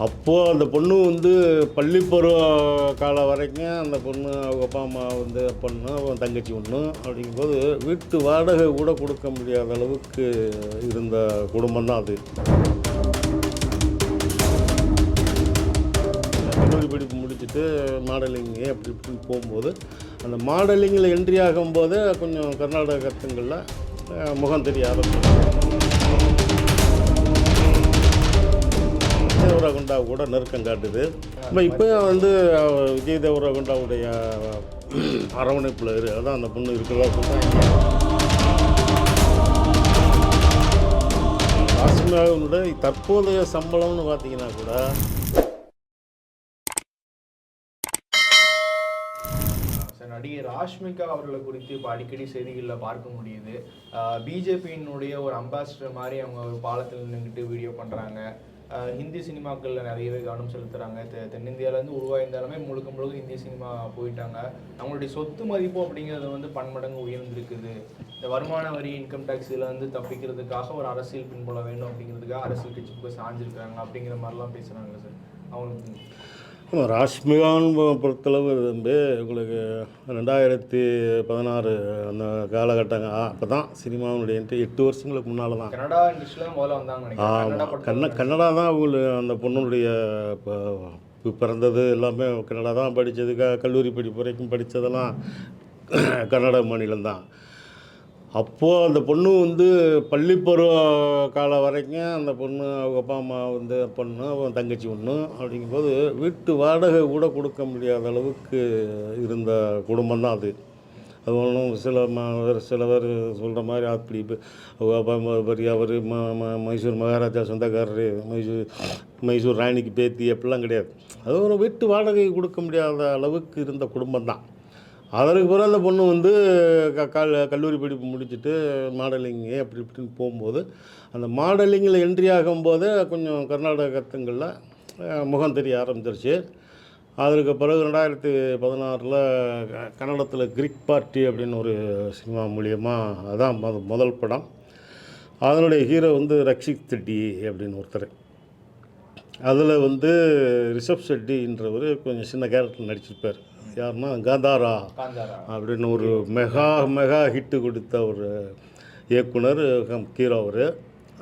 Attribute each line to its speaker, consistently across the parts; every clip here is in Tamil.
Speaker 1: அப்போது அந்த பொண்ணு வந்து பள்ளி பருவ காலம் வரைக்கும் அந்த பொண்ணு அவங்க அப்பா அம்மா வந்து பொண்ணு அவன் தங்கச்சி ஒன்று அப்படிங்கும்போது வீட்டு வாடகை கூட கொடுக்க முடியாத அளவுக்கு இருந்த குடும்பம் தான் அது. கல்லூரி படிப்பு முடிச்சுட்டு மாடலிங்கு அப்படி இப்படின்னு போகும்போது அந்த மாடலிங்கில் என்ட்ரி ஆகும்போது கொஞ்சம் கர்நாடக கத்துங்களில் முகம் தெரிய ஆரம்பிச்சு தேவரகுண்டா கூட நெருக்கம் காட்டுது. நம்ம இப்போ வந்து விஜய் தேவரகுண்டாவுடைய அரவணைப்பில் இரு அதான் அந்த பொண்ணு இருக்கிறதா சொல்கிறாங்க ராசிமாவினுடைய தற்போதைய சம்பளம்னு பார்த்தீங்கன்னா கூட
Speaker 2: சார் நடிகை ராஷ்மிகா அவர்களை குறித்து இப்போ அடிக்கடி செய்திகளில் பார்க்க முடியுது. பிஜேபியினுடைய ஒரு அம்பாசிடர் மாதிரி அவங்க ஒரு பாலத்தில் நின்றுட்டு வீடியோ பண்ணுறாங்க ஹிந்தி சினிமாக்களில் நிறையவே கவனம் செலுத்துகிறாங்க தெ தென்னிந்தியாவிலேருந்து உருவாயிருந்தாலுமே முழுக்க முழுக்க ஹிந்தி சினிமா போயிட்டாங்க. அவங்களுடைய சொத்து மதிப்பு அப்படிங்கிறது வந்து பன்மடங்கு உயர்ந்திருக்குது. இந்த வருமான வரி இன்கம் டேக்ஸ் இதில் வந்து தப்பிக்கிறதுக்காக ஒரு அரசியல் பின்புல வேண்டும் அப்படிங்கிறதுக்காக அரசியல் கட்சிக்கு போய் சாஞ்சிருக்காங்க அப்படிங்கிற மாதிரிலாம் பேசுகிறாங்க சார். அவங்களுக்கு
Speaker 1: பொ- பொறுத்தளவு வந்து உங்களுக்கு ரெண்டாயிரத்தி பதினாறு அந்த காலகட்டங்க. அப்போ தான் சினிமாவுடைய எட்டு வருஷங்களுக்கு முன்னால் தான்
Speaker 2: முதல்ல வந்தாங்க கன்னடா
Speaker 1: கன்ன கன்னடா தான் அவங்களுக்கு அந்த பொண்ணுடைய இப்போ இப்போ பிறந்தது எல்லாமே கன்னடா தான் படித்தது க கல்லூரி படிப்பு வரைக்கும் படித்ததெல்லாம் கன்னட மாநிலம்தான். அப்போது அந்த பொண்ணு வந்து பள்ளி பருவ காலம் வரைக்கும் அந்த பொண்ணு அவங்க அப்பா அம்மா வந்து பொண்ணு அவன் தங்கச்சி ஒன்று அப்படிங்கும்போது வீட்டு வாடகை கூட கொடுக்க முடியாத அளவுக்கு இருந்த குடும்பம் தான் அது. அது ஒன்றும் சில ம சிலவர் சில பேர் சொல்கிற மாதிரி அப்படி இப்போ அவங்க அப்பா அம்மா பெரிய அவர் ம ம மைசூர் மகாராஜா சொந்தக்காரர் மைசூர் மைசூர் ராணிக்கு பேத்தி அப்படிலாம் கிடையாது. அது ஒரு வீட்டு வாடகை கொடுக்க முடியாத அளவுக்கு இருந்த குடும்பம் தான். அதற்கு பிறகு அந்த பொண்ணு வந்து க கல் கல்லூரி படிப்பு முடிச்சுட்டு மாடலிங்கு அப்படி இப்படின்னு போகும்போது அந்த மாடலிங்கில் என்ட்ரி ஆகும்போது கொஞ்சம் கர்நாடகத்துங்களில் முகம் தெரிய ஆரம்பிச்சிருச்சு. அதற்கு பிறகு ரெண்டாயிரத்தி பதினாறில் கன்னடத்தில் கிரிக் பார்ட்டி அப்படின்னு ஒரு சினிமா மூலியமாக அதான் மொத- முதல் படம். அதனுடைய ஹீரோ வந்து ரக்ஷித் செட்டி அப்படின்னு ஒருத்தர். அதில் வந்து ரிஷப் செட்டின்றவர் கொஞ்சம் சின்ன கேரக்டர் நடிச்சிருப்பார். யாருன்னா காந்தாரா அப்படின்னு ஒரு மெகா மெகா ஹிட்டு கொடுத்த ஒரு இயக்குனர் ஹீரோ அவர்.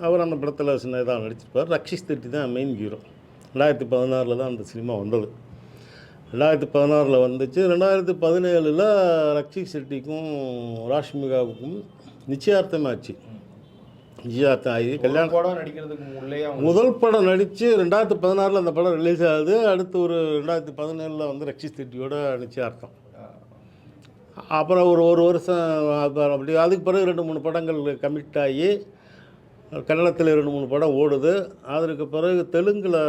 Speaker 1: அவர் அந்த படத்தில் சின்ன இதாக நடிச்சிருப்பார். ரக்ஷித் செட்டி தான் மெயின் ஹீரோ ரெண்டாயிரத்தி பதினாறில் தான் அந்த சினிமா வந்தது. ரெண்டாயிரத்தி பதினாறில் வந்துச்சு. ரெண்டாயிரத்தி பதினேழில் ரக்ஷித் செட்டிக்கும் ராஷ்மிகாவுக்கும் நிச்சயார்த்தம் நிச்சயார்த்தம் ஆகி கல்யாணம்
Speaker 2: படம் நடிக்கிறதுக்கு அவங்க
Speaker 1: முதல் படம் நடித்து ரெண்டாயிரத்தி பதினாறில் அந்த படம் ரிலீஸ் ஆகுது. அடுத்து ஒரு ரெண்டாயிரத்தி பதினேழில் வந்து ரக்ஷித் செட்டியோட நிச்சயார்த்தம் அப்புறம் ஒரு ஒரு வருஷம் அப்படி அதுக்கு பிறகு ரெண்டு மூணு படங்கள் கமிட் ஆகி கன்னடத்தில் ரெண்டு மூணு படம் ஓடுது. அதற்கு பிறகு தெலுங்கில்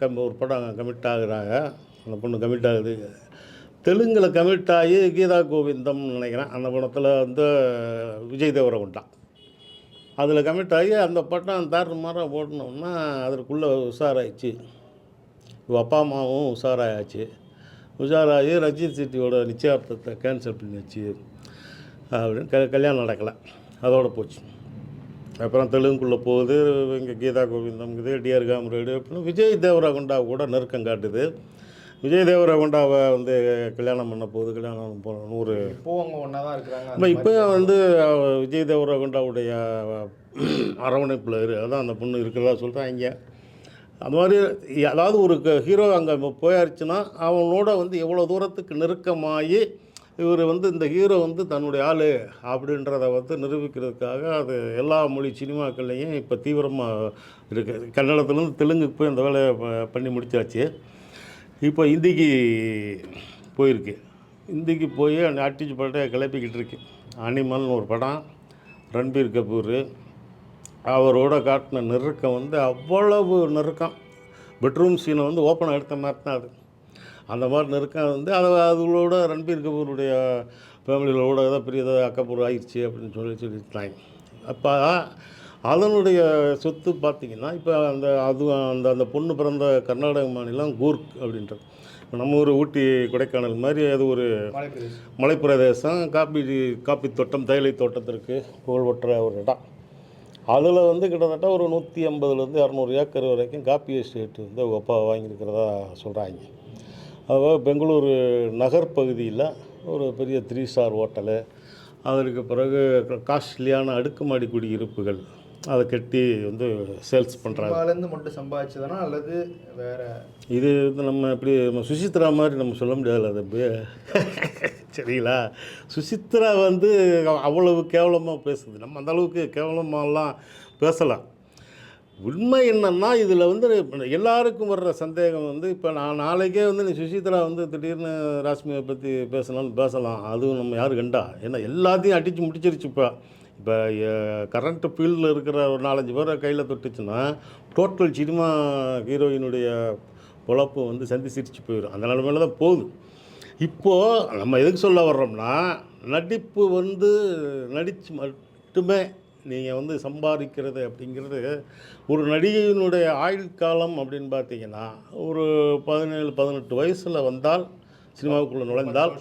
Speaker 1: கம் ஒரு படம் கமிட் ஆகுறாங்க. அந்த பொண்ணு கமிட் ஆகுது. தெலுங்கில் கமிட் ஆகி கீதா கோவிந்தம்னு நினைக்கிறேன். அந்த படத்தில் வந்து விஜய் தேவரகுண்டா அதில் கமிட் ஆகி அந்த பட்டம் தாறு மாதிரி போடணுன்னா அதற்குள்ளே உஷாராயிடுச்சு. அப்பா அம்மாவும் உஷாராயாச்சு. உஷாராகி ரஞ்சித் செட்டியோட நிச்சயார்த்தத்தை கேன்சல் பண்ணிச்சு அப்படின்னு க கல்யாணம் நடக்கலை. அதோட போச்சு. அப்புறம் தெலுங்குக்குள்ளே போகுது. இங்கே கீதா கோவிந்தம் இது டிஆர் காமரேடு அப்படின்னு விஜய் தேவரகுண்டா கூட நெருக்கம் காட்டுது. விஜய் தேவரகுண்டாவை வந்து கல்யாணம் பண்ண போகுது கல்யாணம் போகணும் ஒரு
Speaker 2: இப்போ அவங்க ஒன்றா தான் இருக்கிறாங்க.
Speaker 1: நம்ம இப்போ வந்து விஜய் தேவரகுண்டாவுடைய அரவணைப்பில் இரு. அதான் அந்த பொண்ணு இருக்கிறதா சொல்கிறாங்க அந்த மாதிரி அதாவது ஒரு ஹீரோ அங்கே போயாச்சுன்னா அவனோட வந்து எவ்வளோ தூரத்துக்கு நெருக்கமாகி இவர் வந்து இந்த ஹீரோ வந்து தன்னுடைய ஆள் அப்படின்றத வந்து நிரூபிக்கிறதுக்காக அது எல்லா மொழி சினிமாக்கள்லேயும் இப்போ தீவிரமாக இருக்குது கன்னடத்துலேருந்து தெலுங்குக்கு போய் இந்த வேலையை பண்ணி முடிச்சாச்சு. இப்போ இந்திக்கு போயிருக்கு. இந்திக்கு போய் ஆட்டிச்சு படத்தை கிளப்பிக்கிட்டு இருக்கு. அனிமல்னு ஒரு படம் ரன்பீர் கபூர். அவரோட காட்டின நெருக்கம் வந்து அவ்வளவு நெருக்கம். பெட்ரூம் சீனை வந்து ஓப்பனாக எடுத்த மாதிரி தான் அது. அந்த மாதிரி நெருக்கம் வந்து அதை அதுகளோட ரன்பீர் கபூருடைய ஃபேமிலியோட ஏதோ பெரிய ஏதோ அக்கப்பூர் ஆயிடுச்சு அப்படின்னு சொல்லி சொல்லிட்டாங்க. அப்போ அதனுடைய சொத்து பார்த்திங்கன்னா இப்போ அந்த அது அந்த அந்த பொண்ணு பிறந்த கர்நாடக மாநிலம் கூர்க் அப்படின்றது. இப்ப நம்ம ஊர் ஊட்டி கொடைக்கானல் மாதிரி அது ஒரு
Speaker 2: மலை பிரதேசம்
Speaker 1: மலைப்பிரதேசம். காப்பி காப்பி தோட்டம் தேயிலை தோட்டத்திற்கு புகழ்பெற்ற ஒரு இடம். அதில் வந்து கிட்டத்தட்ட ஒரு நூற்றி ஐம்பதுலேருந்து இரநூறு ஏக்கர் வரைக்கும் காப்பி எஸ்டேட் வந்து அவங்க அப்பா வாங்கியிருக்கிறதா சொல்கிறாங்க அதாவது பெங்களூரு நகர் பகுதியில் ஒரு பெரிய த்ரீ ஸ்டார் ஹோட்டலு. அதற்கு பிறகு காஸ்ட்லியான அடுக்குமாடி குடியிருப்புகள். அதை கட்டி வந்து சேல்ஸ் பண்ணுறாங்க
Speaker 2: சினிமாலேருந்து மட்டும் சம்பாதிச்சதுனா அல்லது வேற?
Speaker 1: இது வந்து நம்ம எப்படி நம்ம சுசித்ரா மாதிரி நம்ம சொல்ல முடியாதுல்ல அது அப்படியே சரிங்களா? சுசித்ரா வந்து அவ்வளவு கேவலமாக பேசுது. நம்ம அந்த அளவுக்கு கேவலமாலாம் பேசலாம் உண்மை என்னன்னா இதில் வந்து எல்லாருக்கும் வர்ற சந்தேகம் வந்து இப்போ நான் நாளைக்கே வந்து நீ சுசித்ரா வந்து திடீர்னு ராஷ்மியை பற்றி பேசலாம்னு பேசலாம். அதுவும் நம்ம யாரு கண்டா. ஏன்னா எல்லாத்தையும் அடித்து முடிச்சிருச்சு இப்போ. இப்போ கரண்ட்டு ஃபீல்டில் இருக்கிற ஒரு நாலஞ்சு பேரை கையில் தொட்டுச்சுன்னா டோட்டல் சினிமா ஹீரோயினுடைய பொழப்பு வந்து சந்தி சிரிச்சு போயிடும் அந்த நிலமையில தான் போகுது. இப்போது நம்ம எதுக்கு சொல்ல வர்றோம்னா நடிப்பு வந்து நடித்து மட்டுமே நீங்கள் வந்து சம்பாதிக்கிறது அப்படிங்கிறது ஒரு நடிகையினுடைய ஆயுள் காலம் அப்படின்னு பார்த்தீங்கன்னா ஒரு பதினேழு பதினெட்டு வயசில் வந்தால் சினிமாவுக்குள்ளே நுழைந்தால்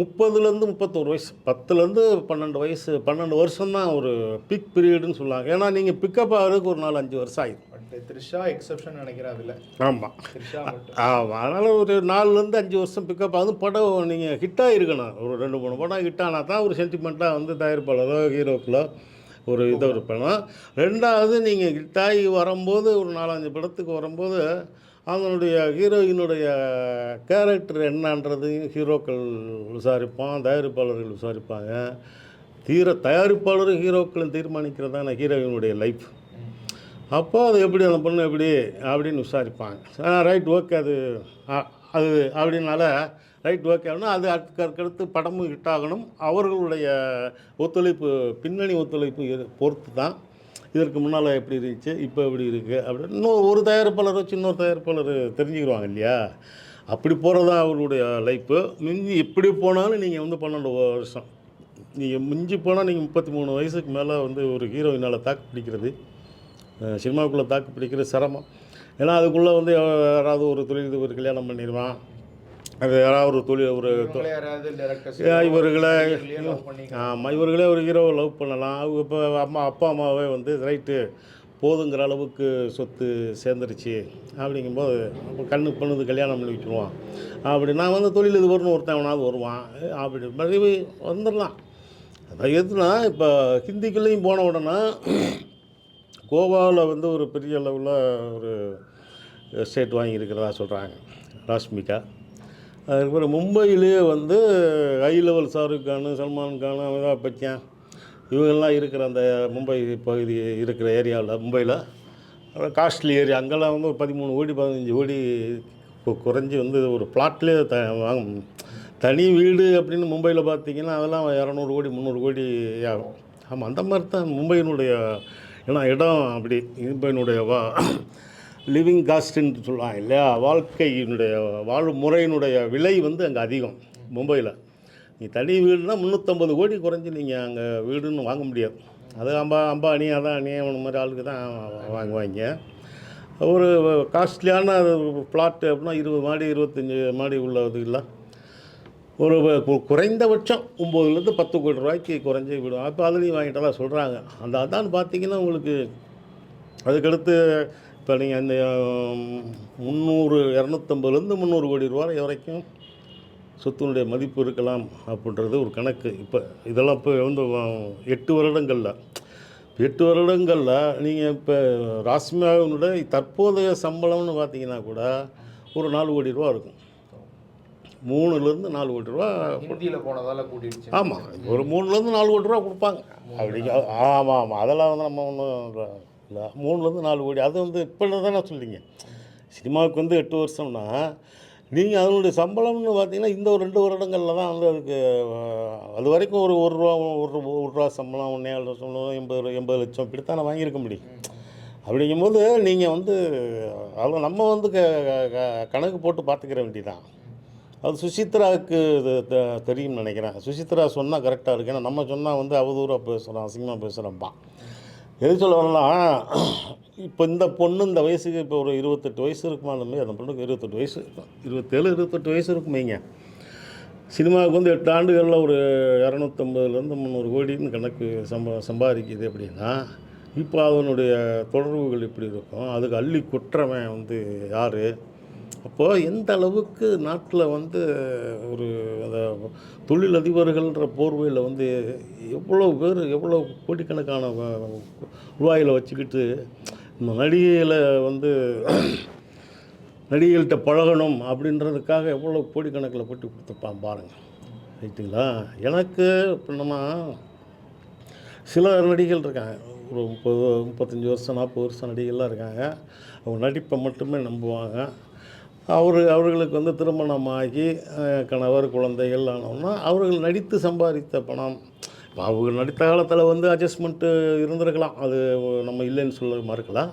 Speaker 1: முப்பதுலேருந்து முப்பத்தோரு வயசு பத்துலேருந்து பன்னெண்டு வயசு பன்னெண்டு வருஷம் தான் ஒரு பிக் பீரியடுன்னு சொல்லுவாங்க. ஏன்னா நீங்கள் பிக்கப் ஆகிறதுக்கு ஒரு நாலு அஞ்சு வருஷம் ஆயிடும்
Speaker 2: பட் த்ரிஷா எக்ஸப்ஷன் நினைக்கிறேன் அதில்.
Speaker 1: ஆமாம் ஆமாம் அதனால் ஒரு நாலுலேருந்து அஞ்சு வருஷம் பிக்கப் ஆகுது. படம் நீங்கள் ஹிட்டாக இருக்கணும் ஒரு ரெண்டு மூணு படம் ஹிட் ஆனால் தான் ஒரு சென்டிமெண்ட்டாக வந்து தயாரிப்பாளரோ ஹீரோக்களோ ஒரு இதை இருப்பணும் ரெண்டாவது நீங்கள் ஹிட்டாகி வரும்போது ஒரு நாலஞ்சு படத்துக்கு வரும்போது அதனுடைய ஹீரோயினுடைய கேரக்டர் என்னன்றதையும் ஹீரோக்கள் விசாரிப்பான் தயாரிப்பாளர்கள் விசாரிப்பாங்க. தீர தயாரிப்பாளரும் ஹீரோக்களும் தீர்மானிக்கிறதான ஹீரோயினுடைய லைஃப் அப்போது அது எப்படி அந்த பொண்ணு எப்படி அப்படின்னு விசாரிப்பாங்க. ரைட் ஓகே அது அது அப்படின்னால ரைட் ஓகே அப்படின்னா அது அதுக்கடுத்து படமும் ஹிட் ஆகணும். அவர்களுடைய ஒத்துழைப்பு பின்னணி ஒத்துழைப்பு பொறுத்து தான் இதற்கு முன்னால் எப்படி இருந்துச்சு? இப்போ எப்படி இருக்குது அப்படின்னு இன்னும் ஒரு தயாரிப்பாளர் வச்சு இன்னொரு தயாரிப்பாளர் தெரிஞ்சுக்கிடுவாங்க இல்லையா? அப்படி போகிறது தான் அவர்களுடைய லைஃப்பு மிஞ்சி எப்படி போனாலும் நீங்கள் வந்து பன்னெண்டு வருஷம். நீங்கள் மிஞ்சி போனால் நீங்கள் முப்பத்தி மூணு வயசுக்கு மேலே வந்து ஒரு ஹீரோயினால் தாக்கு பிடிக்கிறது. சினிமாவுக்குள்ளே தாக்கு பிடிக்கிறது சிரமம். ஏன்னா அதுக்குள்ளே வந்து யாராவது ஒரு தொழிலதிபர் கல்யாணம் பண்ணிடுவான். அது யாராவது ஒரு தொழில் ஒரு இவர்களை ஆமாம் இவர்களே ஒரு ஹீரோவை லவ் பண்ணலாம். இப்போ அம்மா அப்பா அம்மாவே வந்து ரைட்டு போதுங்கிற அளவுக்கு சொத்து சேர்ந்துருச்சு. அப்படிங்கும்போது அப்போ கண்ணு பண்ணுது கல்யாணம் பண்ணி வச்சுருவான். அப்படி நான் வந்து தொழில் இது வரணும் ஒருத்தன் அவனாவது வருவான். அப்படி மாதிரி வந்துடலாம். அதான் எதுனா இப்போ ஹிந்திக்குள்ளேயும் போன உடனே கோவாவில் வந்து ஒரு பெரிய அளவில் ஒரு எஸ்டேட் வாங்கியிருக்கிறதா சொல்கிறாங்க ராஷ்மிகா. அதுக்கப்புறம் மும்பையிலேயே வந்து ஹை லெவல் ஷாருக் கான் சல்மான் கான் அமிதாப் பச்சன் இவங்கெல்லாம் இருக்கிற அந்த மும்பை பகுதி இருக்கிற ஏரியாவில் மும்பையில். Costly area. அங்கெல்லாம் வந்து ஒரு பதிமூணு கோடி பதினஞ்சு கோடி கு- குறைஞ்சி வந்து ஒரு பிளாட்லேயே த வாங்க தனி வீடு அப்படின்னு மும்பையில் பார்த்தீங்கன்னா அதெல்லாம் இரநூறு கோடி முந்நூறு கோடி ஆகும். ஆமாம் அந்த மாதிரி தான் மும்பையினுடைய ஏன்னா இடம் அப்படி மும்பையினுடைய வா லிவிங் காஸ்ட்டுன்னு சொல்லுவாங்க இல்லையா? வாழ்க்கையினுடைய வாழும் முறையினுடைய விலை வந்து அங்கே அதிகம் மும்பையில். நீ தனி வீடுனா முந்நூற்றம்பது கோடி குறைஞ்சி நீங்கள் அங்கே வீடுன்னு வாங்க முடியாது. அது அம்பா அம்பானி அதான் அணி அவன மாதிரி ஆளுக்கு தான் வாங்குவாங்க. ஒரு காஸ்ட்லியான பிளாட்டு அப்படின்னா இருபது மாடி இருபத்தஞ்சி மாடி உள்ளது இல்லை. ஒரு குறைந்தபட்சம் ஒம்போதுலேருந்து பத்து கோடி ரூபாய்க்கு குறைஞ்சி விடும். அப்போ அதுலேயும் வாங்கிட்டலாம் சொல்கிறாங்க அந்த அதான் பார்த்தீங்கன்னா உங்களுக்கு அதுக்கடுத்து இப்போ நீங்கள் அந்த முந்நூறு இரநூத்தம்பதுலேருந்து முந்நூறு கோடி ரூபாய் வரைக்கும் சொத்தினுடைய மதிப்பு இருக்கலாம் அப்படின்றது ஒரு கணக்கு. இப்போ இதெல்லாம் இப்போ வந்து எட்டு வருடங்களில். எட்டு வருடங்களில் நீங்கள் இப்போ ராஸ்மியாவினுடைய தற்போதைய சம்பளம்னு பார்த்தீங்கன்னா கூட ஒரு நாலு கோடி ரூபா இருக்கும். மூணுலேருந்து நாலு கோடி ரூபா
Speaker 2: ஹிந்தியில போனதால கூட்டிடுச்சு
Speaker 1: ஆமாம் ஒரு மூணுலேருந்து நாலு கோடி ரூபா கொடுப்பாங்க. அப்படிங்க ஆமாம் ஆமாம் அதெல்லாம் வந்து நம்ம ஒன்றும் இல்லை மூணுலேருந்து நாலு கோடி. அது வந்து இப்போ தானே சொல்லிங்க சினிமாவுக்கு வந்து எட்டு வருஷம்னா நீங்கள் அதனுடைய சம்பளம்னு பார்த்தீங்கன்னா இந்த ஒரு ரெண்டு வருடங்களில் தான் வந்து அதுக்கு அது வரைக்கும் ஒரு ஒரு ரூபா ஒரு ரூபா ஒரு ரூபா சம்பளம் ஒன்றே சம்பளம் எண்பது எண்பது லட்சம் இப்படித்தான் நான் வாங்கியிருக்க முடியும். அப்படிங்கும்போது நீங்கள் வந்து அதில் நம்ம வந்து க க- கணக்கு போட்டு பார்த்துக்கிற வேண்டியதான் அது சுசித்ராவுக்கு இது தெரியும்னு நினைக்கிறேன். சுசித்ரா சொன்னால் கரெக்டாக இருக்கு. ஏன்னா நம்ம சொன்னால் வந்து அவதூறாக பேசுகிறோம் அசிங்கமாக பேசுகிறோம்ப்பா எது சொல்ல வரலாம் இப்போ இந்த பொண்ணு இந்த வயசுக்கு இப்போ ஒரு இருபத்தெட்டு வயசு இருக்குமானுமே அந்த பொண்ணுக்கு இருபத்தெட்டு வயசு இருக்கும். இருபத்தேழு இருபத்தெட்டு வயசு இருக்குமேங்க சினிமாவுக்கு வந்து எட்டு ஆண்டுகளில் ஒரு இரநூத்தம்பதுலேருந்து முந்நூறு கோடின்னு கணக்கு சம்பா சம்பாதிக்குது அப்படின்னா இப்போ அதனுடைய தொடர்புகள் இப்படி இருக்கும். அதுக்கு அள்ளி குற்றவன் வந்து யார்? அப்போது எந்த அளவுக்கு நாட்டில் வந்து ஒரு அந்த தொழிலதிபர்கள்ன்ற போர்வையில் வந்து எவ்வளோ பேர் எவ்வளோ கோடிக்கணக்கான ரூபாயில் வச்சுக்கிட்டு இந்த நடிகையில் வந்து நடிகைகள்கிட்ட பழகணும் அப்படின்றதுக்காக எவ்வளோ கோடிக்கணக்கில் போட்டு கொடுத்துருப்பான் பாருங்கள் ரைட்டுங்களா? எனக்கு அப்படின்னா சில நடிகைகள் இருக்காங்க. ஒரு முப்பது முப்பத்தஞ்சு வருஷம் நாற்பது வருஷம் நடிகைகள்லாம் இருக்காங்க. அவங்க நடிப்பை மட்டுமே நம்புவாங்க. அவர் அவர்களுக்கு வந்து திருமணமாகி கணவர் குழந்தைகள் ஆனோன்னா அவர்கள் நடித்து சம்பாதித்த பணம். அவங்க நடித்த காலத்தில் வந்து அட்ஜஸ்ட்மெண்ட்டு இருந்திருக்கலாம். அது நம்ம இல்லைன்னு சொல்ல மறுக்கலாம்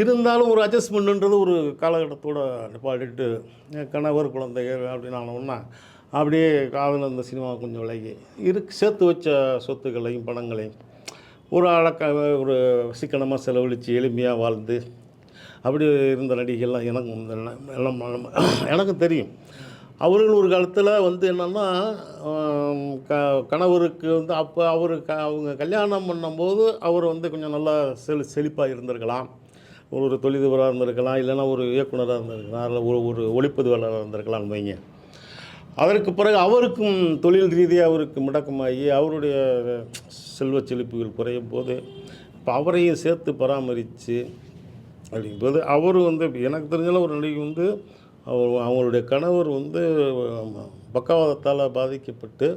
Speaker 1: இருந்தாலும் ஒரு அட்ஜஸ்ட்மெண்ட்டுன்றது ஒரு காலகட்டத்தோட நிப்பாட்டிட்டு கணவர் குழந்தைகள் அப்படின்னு ஆனோம்னா அப்படியே காதல் அந்த சினிமா கொஞ்சம் விலகி இரு சேர்த்து வச்ச சொத்துக்களையும் பணங்களையும் ஒரு அழக்க ஒரு சிக்கனமாக செலவழித்து எளிமையாக வாழ்ந்து அப்படி இருந்த நடிகைகள்லாம் எனக்கு எல்லாம் எனக்கும் தெரியும். அவர்கள் ஒரு காலத்தில் வந்து என்னென்னா க கணவருக்கு வந்து அப்போ அவர் க அவங்க கல்யாணம் பண்ணும்போது அவர் வந்து கொஞ்சம் நல்லா செழி செழிப்பாக இருந்திருக்கலாம். ஒரு தொழிலதிபராக இருந்திருக்கலாம் இல்லைன்னா ஒரு இயக்குனராக இருந்திருக்கலாம் இல்லை ஒரு ஒரு ஒளிப்பதிவாளராக இருந்திருக்கலாம்னு வைங்க. அதற்கு பிறகு அவருக்கும் தொழில் ரீதியாக அவருக்கு முடக்கமாகி அவருடைய செல்வ செழிப்புகள் குறையும் போது இப்போ அவரையும் சேர்த்து பராமரித்து அப்படிங்கும்போது அவர் வந்து எனக்கு தெரிஞ்சாலும் ஒரு நடிகை வந்து அவர் அவங்களுடைய கணவர் வந்து பக்கவாதத்தால் பாதிக்கப்பட்டு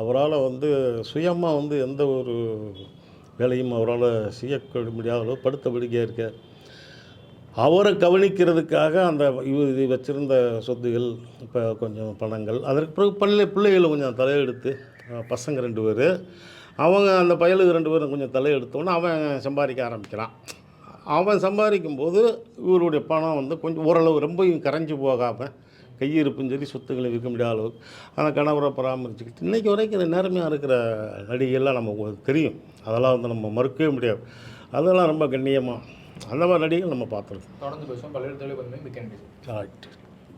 Speaker 1: அவரால் வந்து சுயமாக வந்து எந்த ஒரு வேலையும் அவரால் செய்ய முடியாத அளவு படுத்த படுக்கையாக இருக்கார். அவரை கவனிக்கிறதுக்காக அந்த இது வச்சிருந்த சொத்துகள் இப்போ கொஞ்சம் பணங்கள் அதற்கு பிறகு பள்ளி பிள்ளைகளை கொஞ்சம் தலையெடுத்து பசங்க ரெண்டு பேர் அவங்க அந்த பயலுக்கு ரெண்டு பேரும் கொஞ்சம் தலையெடுத்தோன்னே அவன் சம்பாதிக்க ஆரம்பிக்கிறான். அவன் சம்பாதிக்கும் போது இவருடைய பணம் வந்து கொஞ்சம் ஓரளவு ரொம்பவும் கரைஞ்சி போகாமல் கையிருப்பும் சரி சொத்துக்களை விற்க முடியாத அளவுக்கு அந்த கணவரை பராமரிச்சுக்கிட்டு இன்றைக்கி வரைக்கும் நேர்மையாக இருக்கிற நடிகைகள்லாம் நமக்கு தெரியும். அதெல்லாம் வந்து நம்ம மறுக்கவே முடியாது. அதெல்லாம் ரொம்ப கண்ணியமாக அந்த மாதிரி நடிகைகள் நம்ம பார்த்துருக்கோம்.
Speaker 2: தொடர்ந்து பேசுவோம். பல்வேறு தொழில்
Speaker 1: கரெக்ட்